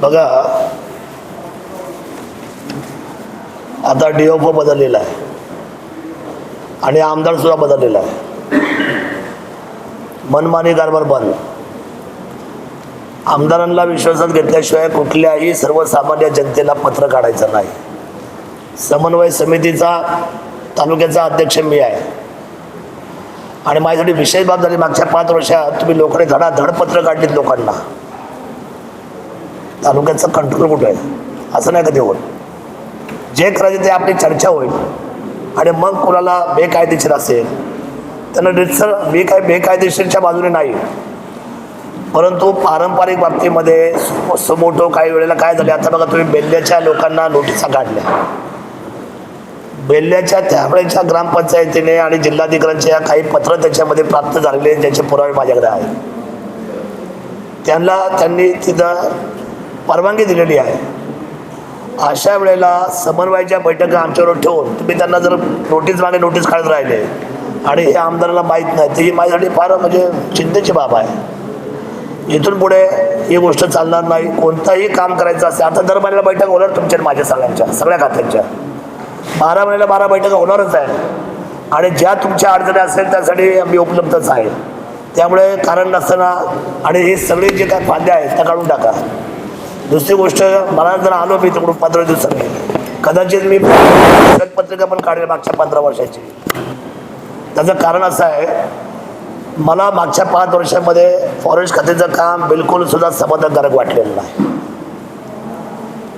बघा आता डीओपो बदललेला आहे. आणि आमदार सुद्धा बदललेला आहे. मनमानी कारभार बंद. आमदारांना विश्वासात घेतल्याशिवाय कुठल्याही सर्वसामान्य जनतेला पत्र काढायचं नाही. समन्वय समितीचा तालुक्याचा अध्यक्ष मी आहे. आणि माझ्यासाठी विशेष बाब झाली मागच्या पाच वर्षात तुम्ही लोकांनी धडाधड पत्र काढलीत लोकांना. तालुक्याचं कंट्रोल कुठं आहे? असं नाही कधी होत जे करायचे ते आपली चर्चा होईल. आणि मग कोणाला बेकायदेशीर असेल त्यांना रितसर बेकाय बेकायदेशीरच्या बाजूने नाही. परंतु पारंपरिक बाबतीमध्ये समोटो काही वेळेला काय झाले आता बघा तुम्ही बेल्ल्याच्या लोकांना नोटिसा काढल्या. बेल्ल्याच्या त्यावेळेच्या ग्रामपंचायतीने आणि जिल्हाधिकाऱ्यांच्या काही पत्र त्याच्यामध्ये प्राप्त झालेले ज्याचे पुरावे माझ्याकडे आहेत. त्यांना त्यांनी तिथं परवानगी दिलेली आहे. अशा वेळेला समन्वयाच्या बैठका आमच्यावर ठेवून तुम्ही त्यांना जर नोटीस मागे नोटीस काढत राहिले आणि हे आमदाराला माहीत नाही तर ही माझ्यासाठी फार म्हणजे चिंतेची बाब आहे. इथून पुढे ही गोष्ट चालणार नाही कोणतंही काम करायचं असेल आता दर महिन्याला बैठक होणार तुमच्या माझ्या सगळ्यांच्या सगळ्या खात्यांच्या. बारा महिन्याला बारा बैठका होणारच आहे आणि ज्या तुमच्या अडचणी असेल त्यासाठी आम्ही उपलब्धच आहे. त्यामुळे कारण नसताना आणि हे सगळे जे काय फायदे आहेत त्या काढून टाका. दुसरी गोष्ट मला जर आलो मी तिकडून पंधरा दिवसांनी कदाचित मी पत्रिका पण काढेल मागच्या पंधरा वर्षाची. त्याचं कारण असं आहे मला मागच्या पाच वर्षामध्ये फॉरेस्ट खात्याचं काम बिलकुल सुद्धा समाधानकारक वाटलेलं नाही.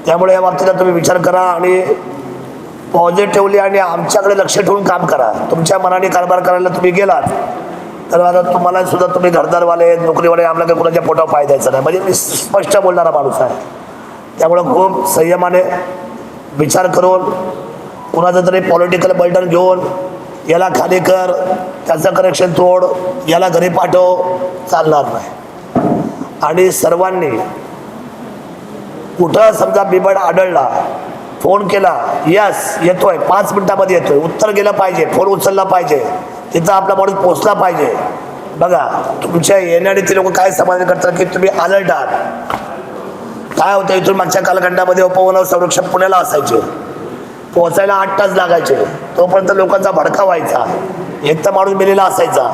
त्यामुळे या बाबतीला तुम्ही विचार करा आणि पॉझिटिव्हली आणि आमच्याकडे लक्ष ठेवून काम करा. तुमच्या मनाने कारभार करायला तुम्ही गेलात तर आता तुम्हाला सुद्धा तुम्ही घरदारवाले नोकरीवाले आम्हाला काही कुणाच्या पोटावर पाय द्यायचा नाही. म्हणजे मी स्पष्ट बोलणारा माणूस आहे. त्यामुळं खूप संयमाने विचार करून कुणाचं तरी पॉलिटिकल बर्डन घेऊन याला खाली कर त्याचं करेक्शन तोड याला घरी पाठव चालणार नाही. आणि सर्वांनी कुठं समजा बिबड आढळला फोन केला यस येतोय पाच मिनिटामध्ये येतोय उत्तर गेलं पाहिजे फोन उचलला पाहिजे. तिथं आपला माणूस पोचला पाहिजे. बघा तुमच्या येण्याने ते लोक काय समाधान करतात की तुम्ही अलर्ट आहात. काय होतं इथून मागच्या कालखंडामध्ये उपवन संरक्षण पुण्याला असायचे. पोहोचायला आठ तास लागायचे. तोपर्यंत लोकांचा भडका व्हायचा. एक तर माणूस मेलेला असायचा.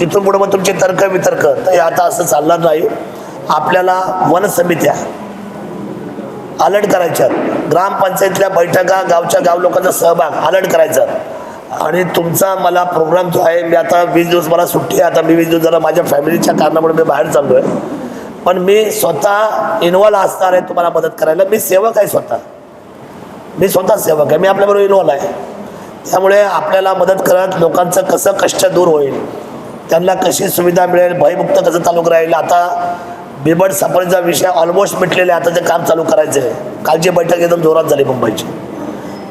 तिथून पुढे मग तुमचे तर्क वितर्क. तर हे आता असं चालणार नाही. आपल्याला वन समित्या अलर्ट करायच्यात. ग्रामपंचायतल्या बैठका गावच्या गाव लोकांचा सहभाग अलर्ट करायचा. आणि तुमचा मला प्रोग्राम जो आहे मी आता वीस दिवस मला सुट्टी आहे आता मी वीस दिवस जरा माझ्या फॅमिलीच्या कारणामुळे मी बाहेर चाललो आहे पण मी स्वतः इन्व्हॉल्व असणार आहे तुम्हाला मदत करायला. मी सेवक आहे स्वतः. मी स्वतः सेवक आहे. मी आपल्याबरोबर इन्व्हॉल्व आहे. त्यामुळे आपल्याला मदत करत लोकांचं कसं कष्ट दूर होईल त्यांना कशी सुविधा मिळेल भयमुक्त कसं चालू राहील. आता बिबट सापळीचा विषय ऑलमोस्ट मिटलेला आहे. आता ते काम चालू करायचं आहे कालची बैठक एकदम जोरात झाली मुंबईची.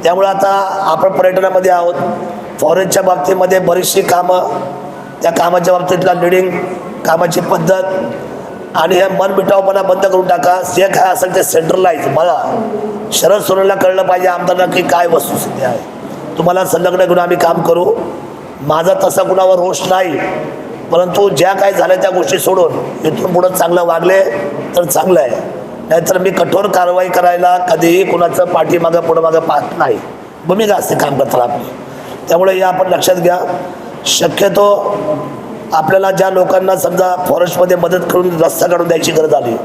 त्यामुळे आता आपण पर्यटनामध्ये आहोत. फॉरेनच्या बाबतीमध्ये बरीचशी कामं त्या कामाच्या बाबतीतला लिडिंग कामाची पद्धत आणि हे मन मिटावपणा बंद करून टाका. जे काय असेल ते सेंट्रलाइज मला शरद सोरेला कळलं पाहिजे आमदारांना की काय वस्तुस्थिती आहे. तुम्हाला संलग्न घेऊन आम्ही काम करू. माझा तसा कुणावर रोष नाही. परंतु ज्या काय झाल्या त्या गोष्टी सोडून इथून पुढं चांगलं वागले तर चांगलं आहे. नाहीतर मी कठोर कारवाई करायला कधीही कुणाचं पाठीमागं पुढं मागं पाहत नाही. भूमिका असते काम करताना आपली त्यामुळे हे आपण लक्षात घ्या. शक्यतो आपल्याला ज्या लोकांना समजा फॉरेस्टमध्ये मदत करून रस्ता काढून द्यायची गरज आली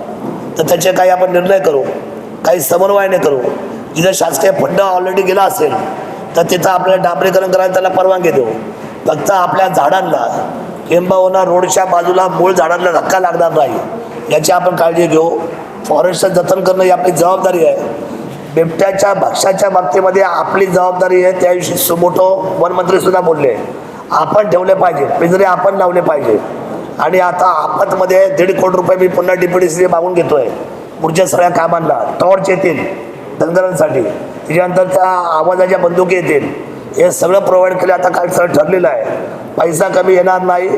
तर त्याचे काही आपण निर्णय करू काही समन्वयाने करू. जिथं शासकीय फंड ऑलरेडी गेला असेल तर तिथं आपल्याला डांबरीकरण करायला त्याला परवानगी देऊ. फक्त आपल्या झाडांना किंबहुना रोडच्या बाजूला मूळ झाडांना धक्का लागणार नाही याची आपण काळजी घेऊ. फॉरेस्टचं जतन करणं ही आपली जबाबदारी आहे. बिबट्याच्या भक्ष्याच्या बाबतीमध्ये आपली जबाबदारी आहे त्याविषयी सुमोटो वनमंत्रीसुद्धा बोलले. आपण ठेवले पाहिजे पिंजरे आपण लावले पाहिजे. आणि आता आपतमध्ये दीड कोटी रुपये मी पुन्हा डीपीडीसी मागून घेतोय. पुढच्या सगळ्या कामांना टॉर्च येतील धनगरांसाठी त्याच्यानंतर त्या आवाजाच्या बंदुकी येतील. हे सगळं प्रोव्हाइड केलं आता काय सगळं ठरलेलं आहे. पैसा कमी येणार नाही.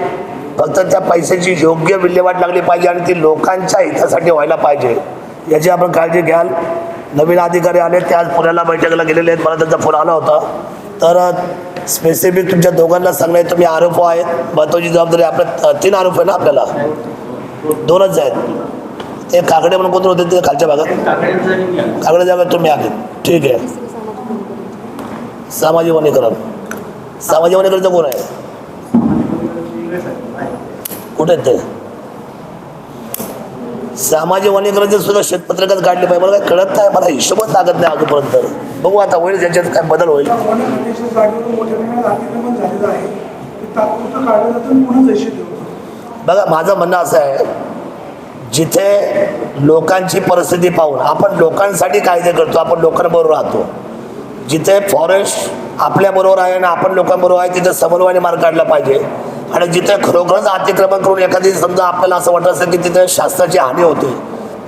फक्त त्या पैशाची योग्य विल्हेवाट लागली पाहिजे आणि ती लोकांच्या हितासाठी व्हायला पाहिजे. याची आपण काळजी घ्याल. नवीन अधिकारी आले ते आज पुण्याला बैठकीला गेलेले आहेत. मला त्यांचा फोन आला होता. तर स्पेसिफिक तुमच्या दोघांना सांगणं तुम्ही आरोप आहेत. महत्वाची जबाबदारी आपल्या तीन आरोप आहे ना आपल्याला? दोनच आहेत. ते काकडे म्हणून कोणतं होते ते खालच्या भागात? काकडे जागा तुम्ही आले ठीक आहे. सामाजिक वनीकरण. सामाजिक वनीकरणचं कोण आहे? कुठे आहेत ते? सामाजिक वनीकरणचे सुद्धा शेतपत्रकात काढले पाहिजे. मला काय कळत नाही. मला हिशोबच लागत नाही अजूनपर्यंत. बघू आता होईल ज्याच्यात काय बदल होईल. बघा माझं म्हणणं असं आहे जिथे लोकांची परिस्थिती पाहून आपण लोकांसाठी कायदे करतो आपण लोकांबरोबर राहतो. जिथे फॉरेस्ट आपल्याबरोबर आहे आणि आपण लोकांबरोबर आहे तिथे समन्वयाने मार्ग काढला पाहिजे. आणि जिथे खरोखरच अतिक्रमण करून एखादी समजा आपल्याला असं वाटत असेल की तिथे शास्त्राची हानी होते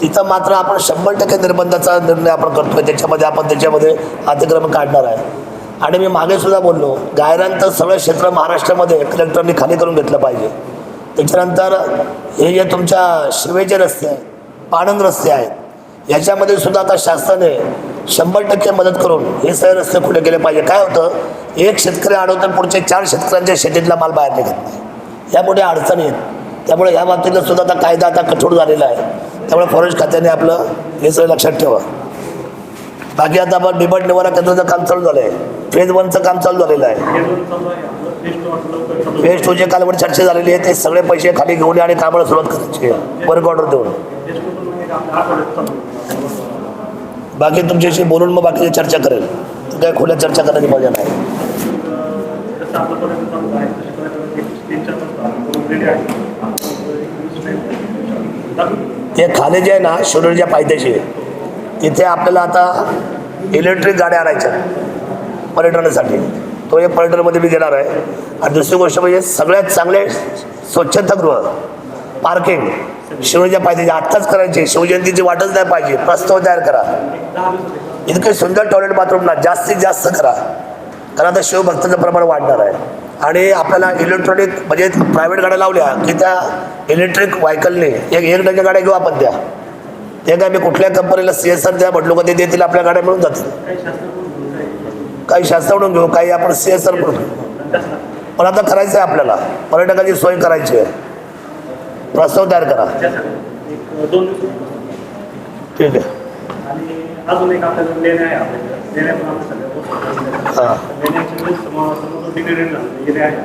तिथं मात्र आपण शंभर टक्के निर्बंधाचा निर्णय आपण करतोय. त्याच्यामध्ये आपण त्याच्यामध्ये अतिक्रमण काढणार आहे. आणि मी मागे सुद्धा बोललो गायरांचं सगळं क्षेत्र महाराष्ट्रामध्ये कलेक्टरनी खाली करून घेतलं पाहिजे. त्याच्यानंतर हे जे तुमच्या शिवेचे रस्ते आहेत पाणंद रस्ते आहेत याच्यामध्ये सुद्धा आता शासनाने शंभर टक्के मदत करून हे सगळे रस्ते खुले केले पाहिजे. काय होतं? एक शेतकरी अडवतो पुढचे चार शेतकऱ्यांच्या शेतीतला माल बाहेर निघत नाही. यामुळे अडचणी आहेत. त्यामुळे ह्या बाबतीतलं सुद्धा आता कायदा आता कठोर झालेला आहे. त्यामुळे फॉरेस्ट खात्याने आपलं हे सगळं लक्षात ठेवा. बाकी आता आपण बिबट निवारा केंद्राचं काम चालू झालं आहे फेज वनचं काम चालू झालेलं आहे. फेज टूचे कालवर चर्चा झालेली आहे ते सगळे पैसे खाली घेऊन आणि कामाला सुरुवात करायची वर्क ऑर्डर देऊन. बाकी तुमच्याशी बोलून मग बाकीची चर्चा करेल. काय खुल्या चर्चा करायची मजा नाही. ते खाली जे आहे ना शिरोडच्या पायथ्याशी तिथे आपल्याला आता इलेक्ट्रिक गाड्या आणायच्या पर्यटनासाठी. तो एक पर्यटनमध्ये मी घेणार आहे. आणि दुसरी गोष्ट म्हणजे सगळ्यात चांगले स्वच्छतागृह पार्किंग शिवच्या पाहिजे आत्ताच करायची. शिवजयंतीची वाटच नाही पाहिजे. प्रस्ताव तयार करा. इतके सुंदर टॉयलेट बाथरूम ना जास्तीत जास्त करा. कारण आता शिवभक्तांचं प्रमाण वाढणार आहे. आणि आपल्याला इलेक्ट्रॉनिक म्हणजे प्रायव्हेट गाड्या लावल्या की त्या इलेक्ट्रिक व्हायकलने एक एक डझन गाड्या घेऊ आपण त्या. ते काय मी कुठल्या कंपनीला सी एस आर द्या म्हटलो का ते देतील आपल्या गाड्या मिळून जातील. काही शास्त्राकडून घेऊ काही आपण सी एस आर करून पण आता करायचं आहे आपल्याला. पर्यटकाची सोय करायची आहे. प्रस्ताव तयार करा. ठीक आहे. आणि अजून एक आपल्याला लेण्या आहे आपल्याकडे लेण्या पण आपल्या सगळ्या गोष्टी हां. लेण्याचे जे समोर समोर डिग्रेडेड झालं. एरिया आहे.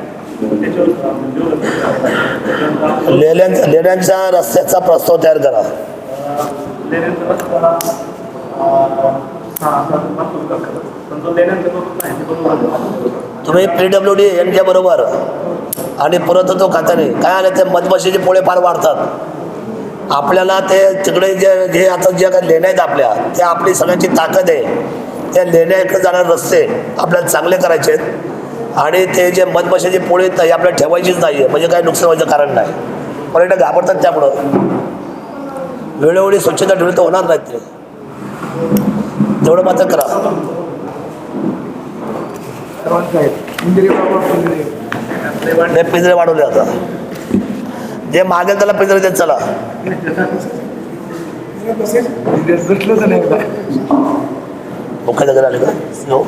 त्याच्यावर आपण जेवढं त्याच्यानंतर आपलं, लेण्यांचा लेण्यांच्या रस्त्याचा प्रस्ताव तयार करा. तुम्ही पी डब्ल्यू डी यांच्या बरोबर. आणि परत तो खात्याने काय आलं ते मधमाशीचे पोळे फार वाढतात. आपल्याला ते तिकडे जे जे आता जे काही लेण्या आहेत आपल्या त्या आपली सगळ्यांची ताकद आहे. त्या लेण्याकडे जाणारे रस्ते आपल्याला चांगले करायचे आहेत. आणि ते जे मधमाशाचे पोळे आहेत ते आपल्याला ठेवायचीच नाही आहे म्हणजे काही नुकसान व्हायचं कारण नाही. पर्यटक घाबरतात त्यामुळं. वेळोवेळी स्वच्छता ठेवली तर होणार नाहीत ते. तेवढं मात्र करा. ते पिंजरे वाढवले आता. जे मागेल त्याला पिंजरे देत चला. मुख्य जागा आले का? हो.